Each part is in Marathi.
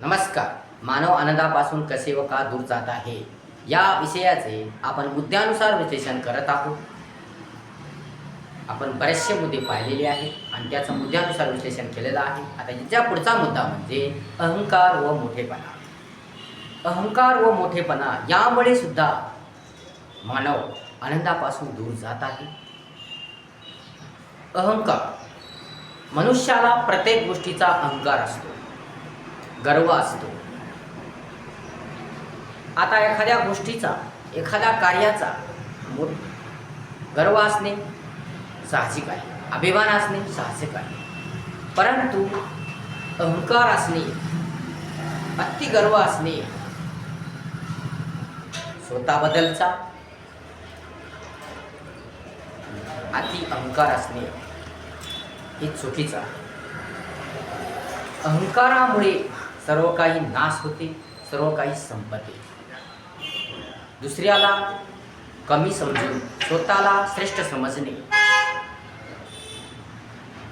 नमस्कार. मानव आनंदापासून कसे व का दूर जात आहे? या विषयाचे आपण मुद्द्यानुसार विश्लेषण करत आहोत. आपण बरेचसे मुद्दे पाहिलेले आहेत आणि त्याचं मुद्द्यानुसार विश्लेषण केलेलं आहे. आता याच्या पुढचा मुद्दा म्हणजे अहंकार व मोठेपणा. अहंकार व मोठेपणा यामुळे सुद्धा मानव आनंदापासून दूर जात आहे. अहंकार मनुष्याला प्रत्येक गोष्टीचा अहंकार असतो. गर्व असतो. आता एखाद्या गोष्टीचा एखाद्या कार्याचा मो- गर्व असणे साहजिक आहे. अभिमान असणे साहजिक आहे. परंतु अहंकार असणे अति गर्व असणे स्वतःबद्दलचा अति अहंकार असणे हे चुकीचं अहंकारामुळे सर्व काही नाश होते सर्व काही संपते. दुसऱ्याला कमी समजून स्वतःला श्रेष्ठ समजणे.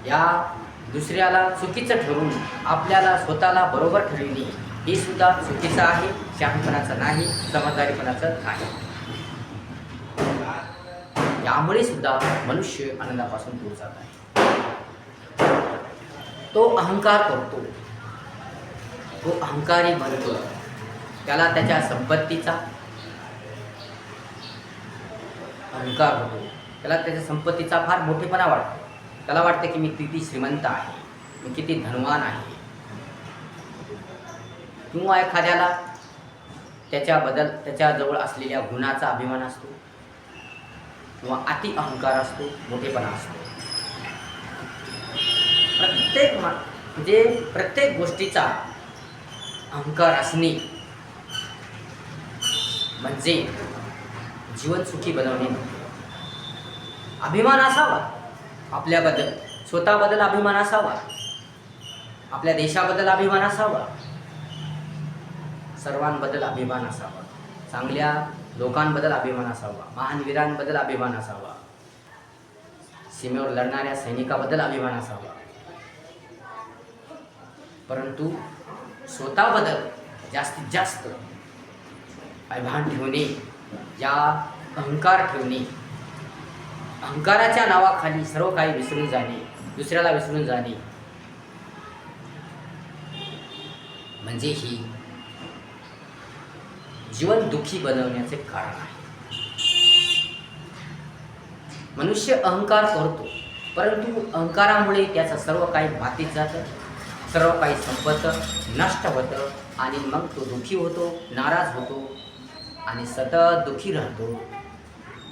या दुसऱ्याला चुकीचं ठरवून आपल्याला स्वतःला बरोबर ठरविणे हे सुद्धा चुकीचं आहे शहाणपणाचं नाही समजदारीपणाचं नाही. यामुळे सुद्धा मनुष्य आनंदापासून दूर जात आहे. तो अहंकार करतो. तो अहंकारी बनतो त्याला त्याच्या संपत्तीचा अहंकार होतो. त्याला त्याच्या संपत्तीचा फार मोठेपणा वाटतो. त्याला वाटतं की मी किती श्रीमंत आहे. मी किती धनवान आहे. किंवा एखाद्याला त्याच्याबद्दल त्याच्याजवळ असलेल्या गुणाचा अभिमान असतो. किंवा अति अहंकार असतो मोठेपणा असतो. प्रत्येक मा म्हणजे प्रत्येक गोष्टीचा अहंकार असणे म्हणजे जीवन सुखी बनवणे. अभिमान असावा. आपल्याबद्दल स्वतःबद्दल अभिमान असावा. आपल्या देशाबद्दल अभिमान असावा. सर्वांबद्दल अभिमान असावा. चांगल्या लोकांबद्दल अभिमान असावा. महान वीरांबद्दल अभिमान असावा. सीमेवर लढणाऱ्या सैनिकाबद्दल अभिमान असावा. परंतु स्वतःबद्दल जास्तीत जास्त अभिमान ठेवणे या अहंकार ठेवणे. अहंकाराच्या नावाखाली सर्व काही विसरून जाणे दुसऱ्याला विसरून जाणे. म्हणजे ही जीवन दुःखी बनवण्याचे कारण आहे. मनुष्य अहंकार करतो परंतु अहंकारामुळे त्याचं सर्व काही मातीत जातं. सर्व काही संपतं नष्ट होतं आणि मग तो दुःखी होतो नाराज होतो आणि सतत दुःखी राहतो.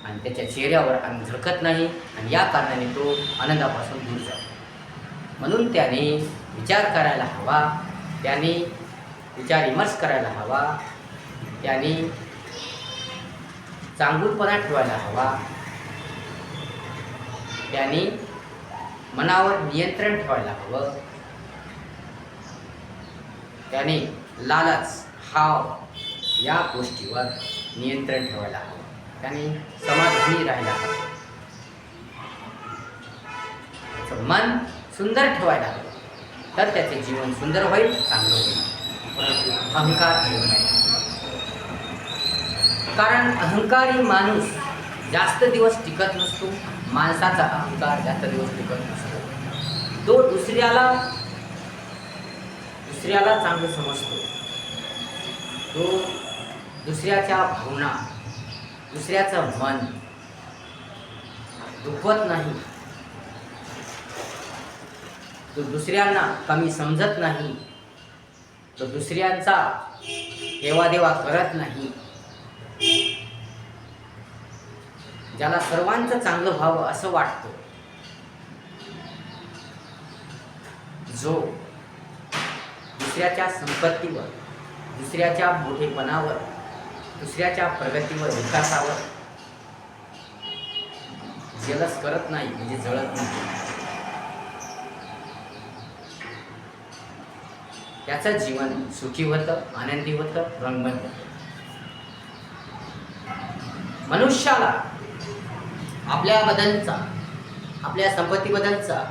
आणि त्याच्या चेहऱ्यावर आनंद झळकत नाही आणि या कारणाने तो आनंदापासून दूर जातो. म्हणून त्याने विचार करायला हवा त्याने विचार विमर्श करायला हवा त्याने चांगूलपणा ठेवायला हवा त्याने मनावर नियंत्रण ठेवायला हवं. त्याने लालच हाव या गोष्टीवर नियंत्रण ठेवायला हवं. त्याने समाधानी राहायला हवं. त्याचं मन सुंदर ठेवायला हवं. तर त्याचे जीवन सुंदर होईल चांगलं होईल. परंतु अहंकार ठेवू नये. कारण अहंकारी माणूस जास्त दिवस टिकत नसतो. माणसाचा अहंकार जास्त दिवस टिकत नसतो. तो दुसऱ्याला दुसऱ्याला चांगलं समजतो. तो दुसऱ्याच्या भावना दुसऱ्याचं मन दुखवत नाही. तो दुसऱ्यांना कमी समजत नाही. तो दुसऱ्यांचा देवादेवा करत नाही. ज्याला सर्वांचं चांगलं व्हावं असं वाटतं. जो दुसऱ्याच्या संपत्तीवर दुसऱ्याच्या मोठेपणावर दुसऱ्याच्या प्रगतीवर विकासावर. जलस करत नाही म्हणजे जळत नाही. त्याचं जीवन सुखी होतं आनंदी होतं रंगमय होतं. मनुष्याला आपल्याबद्दलचा आपल्या संपत्तीबद्दलचा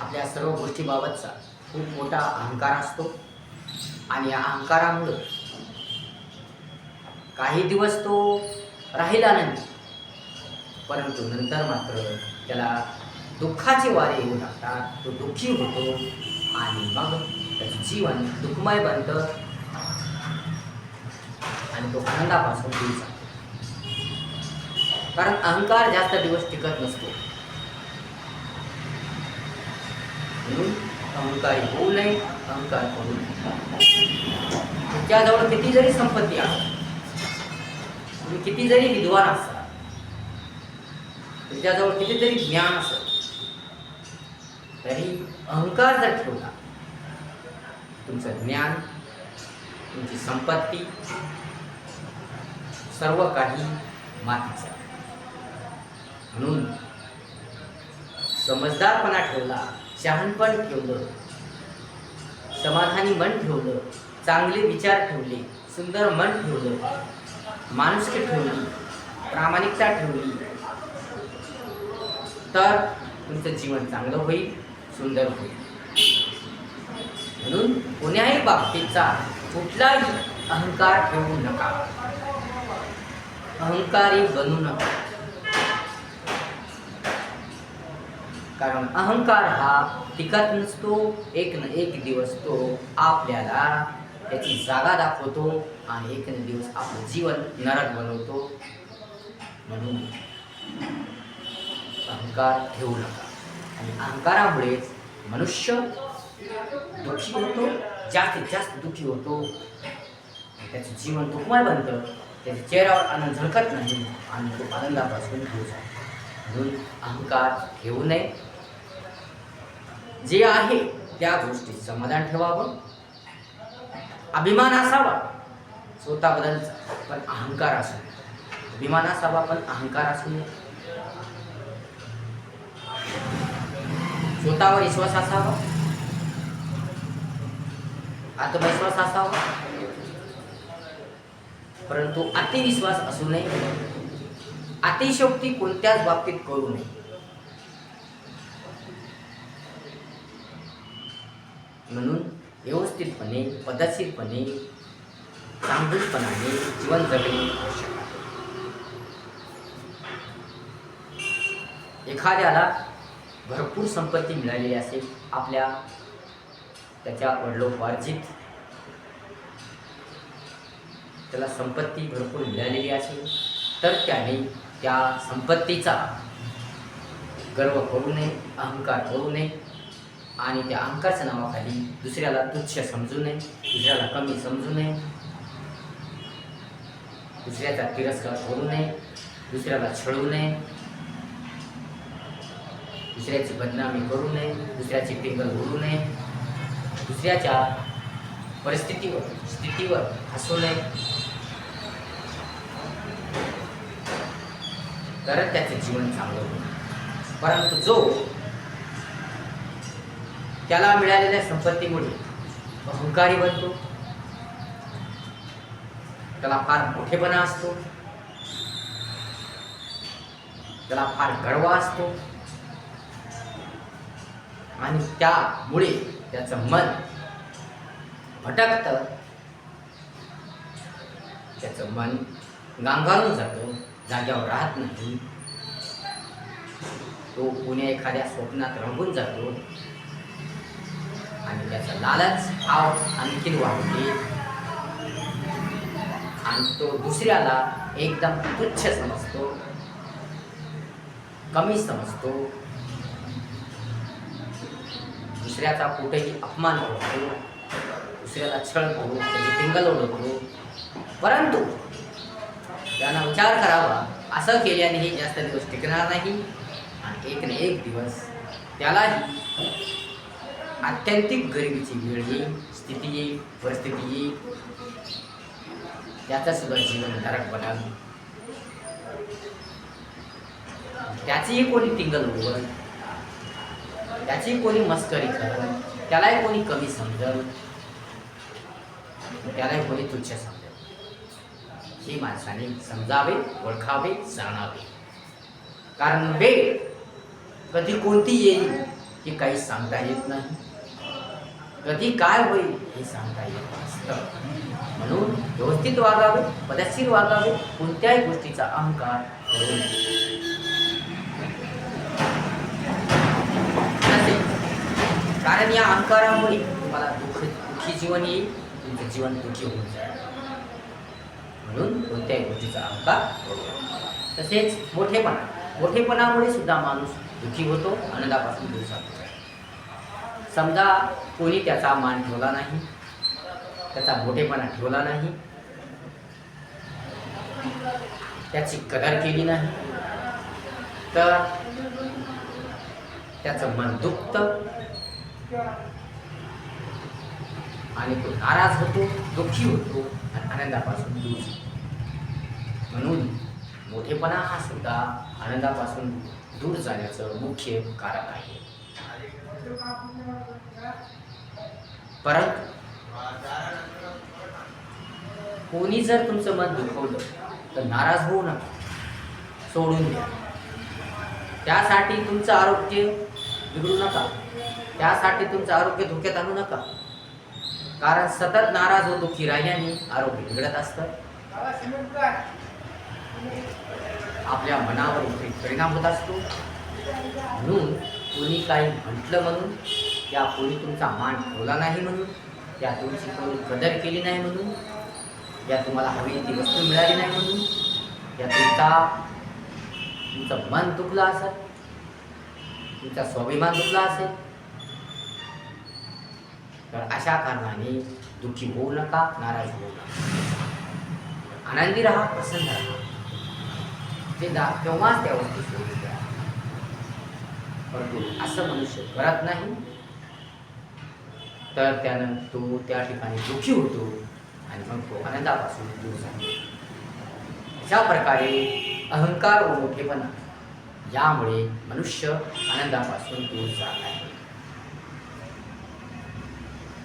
आपल्या सर्व गोष्टीबाबतचा खूप मोठा अहंकार असतो. आणि या अहंकारामुळं काही दिवस तो राहिला नाही. परंतु नंतर मात्र त्याला दुःखाचे वारे येऊ लागतात. तो दुःखी होतो आणि मग त्याचं जीवन दुःखमय बनतं. आणि तो आनंदापासून दूर जातो. कारण अहंकार जास्त दिवस टिकत नसतो. म्हणून अहंकारी होऊ नये अहंकार करू नये तुमच्याजवळ किती जरी संपत्ती आहे तुम्ही किती जरी विद्वान असा तुमच्याजवळ कितीतरी ज्ञान असत तरी अहंकार जर ठेवला तुमचं ज्ञान तुमची संपत्ती सर्व काही मातीचं आहे. म्हणून समजदारपणा ठेवला शहाणपण ठेवलं. समाधानी मन ठेवलं. चांगले विचार ठेवले. सुंदर मन ठेवलं. माणुसकी ठेवली. प्रामाणिकता ठेवली. तर तुमचं जीवन चांगलं होईल सुंदर होईल. म्हणून कोण्याही बाबतीचा कुठलाही अहंकार ठेवू नका. अहंकारी बनू नका. कारण अहंकार हा टिकत नसतो एक न एक दिवस तो आपल्याला त्याची जागा दाखवतो आणि एक न दिवस आपलं जीवन नरक बनवतो. म्हणून अहंकार ठेवू नका. आणि अहंकारामुळेच मनुष्य दुःखी होतो जास्तीत जास्त दुःखी होतो. त्याचं जीवन दुःखमय बनतं. त्याच्या चेहऱ्यावर आनंद झळकत नाही आणि तो आनंदापासून दूर जातो. म्हणून अहंकार घेऊ नये. जे आहे त्या गोष्टीत समाधान ठेवावं. अभिमान असावा. स्वतःबद्दलचा पण अहंकार असू नये. अभिमान असावा पण अहंकार असू नये. स्वतःवर विश्वास असावा. आत्मविश्वास असावा. परंतु अतिविश्वास असू नये. अतिशोक्ती कोणत्याच बाबतीत करू नये. म्हणून व्यवस्थितपणे पद्धतशीरपणे चांगलीपणाने जीवन जगणे आवश्यक आहे. एखाद्याला भरपूर संपत्ती मिळालेली असेल आपल्या त्याच्या वडिलोपार्जित त्याला संपत्ती भरपूर मिळालेली असेल तर त्याने त्या संपत्तीचा गर्व करू नये अहंकार करू नये आणि त्या अंकाच्या नावाखाली दुसऱ्याला तुच्छ समजू नये दुसऱ्याला कमी समजू नये दुसऱ्याचा तिरस्कार करू नये दुसऱ्याला छळू नये दुसऱ्याची बदनामी करू नये दुसऱ्याची टिंगल उडू नये दुसऱ्याच्या परिस्थितीवर स्थितीवर हसू नये. तरच त्याचे जीवन चांगलं होईल. परंतु जो त्याला मिळालेल्या संपत्तीमुळे अहंकारी बनतो. त्याला फार मोठेपणा असतो. त्याला फार गडवा असतो. आणि त्यामुळे त्याचं मन भटकतं. त्याचं मन गांगारून जातो जाग्यावर राहत नाही. तो पुणे एखाद्या स्वप्नात रंगून जातो. आणि त्याचा लालच भाव आणखीन वाढते. आणि तो दुसऱ्याला एकदम तुच्छ समजतो. कमी समजतो. दुसऱ्याचा कुठेही अपमान करतो दुसऱ्याला छळ करू त्याची टिंगल ओढवतो परंतु त्यांना विचार करावा असं केल्यानेही जास्त दिवस टिकणार नाही. आणि एक ना एक दिवस त्यालाही आत्यंतिक गरिबीची वेळ येईल स्थिती येईल परिस्थिती येईल त्याचा सुद्धा जीवन बनाल त्याचीही कोणी टिंगल होवल त्याची कोणी मस्करी करल त्यालाही कोणी कमी समजल त्यालाही कोणी तुच्छ समजेल ही माणसाने समजावे ओळखावे जाणावे. कारण वेळ कधी कोणती येईल हे काही सांगता येत नाही. कधी काय होईल हे सांगता येत नसतं. म्हणून व्यवस्थित वागावे पदशीर वागावे कोणत्याही गोष्टीचा अहंकार करू नये. कारण या अहंकारामुळे तुम्हाला दुःख दुःखी जीवन येईल तुमचं जीवन दुःखी होऊन जाईल. म्हणून कोणत्याही गोष्टीचा अहंकार करू तसेच मोठेपणा मोठेपणामुळे सुद्धा माणूस दुःखी होतो आनंदापासून दूर जातो. समजा कोणी त्याचा मान ठेवला नाही त्याचा मोठेपणा ठेवला नाही त्याची कदर केली नाही तर त्याचं मन दुखत आणि तो नाराज होतो दुःखी होतो आणि आनंदापासून दूर म्हणून मोठेपणा हा सुद्धा आनंदापासून दूर जाण्याचं मुख्य कारण आहे. परत? कोणी जर तुमचं मन दुखवलं तर नाराज होऊ नका. सोडून द्या. त्यासाठी तुमचं आरोग्य बिघडू नका. त्यासाठी तुमचं आरोग्य धोक्यात आणू नका. कारण सतत नाराज होतो की राहिल्याने आरोग्य बिघडत असतं. आपल्या मनावर परिणाम होत असतो. म्हणून कोणी काही म्हटलं म्हणून या कोणी तुमचा मान ठेवला नाही म्हणून या तुमची कोणी कदर केली नाही म्हणून या तुम्हाला हवी ती वस्तू मिळाली नाही म्हणून या तुमचा तुमचं मन दुखलं असेल तुमचा स्वाभिमान दुखला असेल. तर अशा कारणाने दुःखी होऊ नका नाराज होऊ नका. आनंदी राहा प्रसन्न राहा. ते दा तेव्हाच त्या वस्तू सोडून परंतु असं मनुष्य करत नाही तर त्यानं तो त्या ठिकाणी दुःखी होतो आणि मग तो आनंदापासून दूर जातो अशा प्रकारे अहंकार व मोठेपणा यामुळे मनुष्य आनंदापासून दूर जात आहे.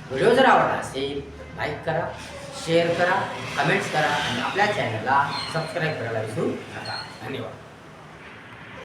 व्हिडिओ जर आवडला असेल लाईक करा शेअर करा कमेंट्स करा आणि आपल्या चॅनलला सबस्क्राईब करायला विसरू नका. धन्यवाद.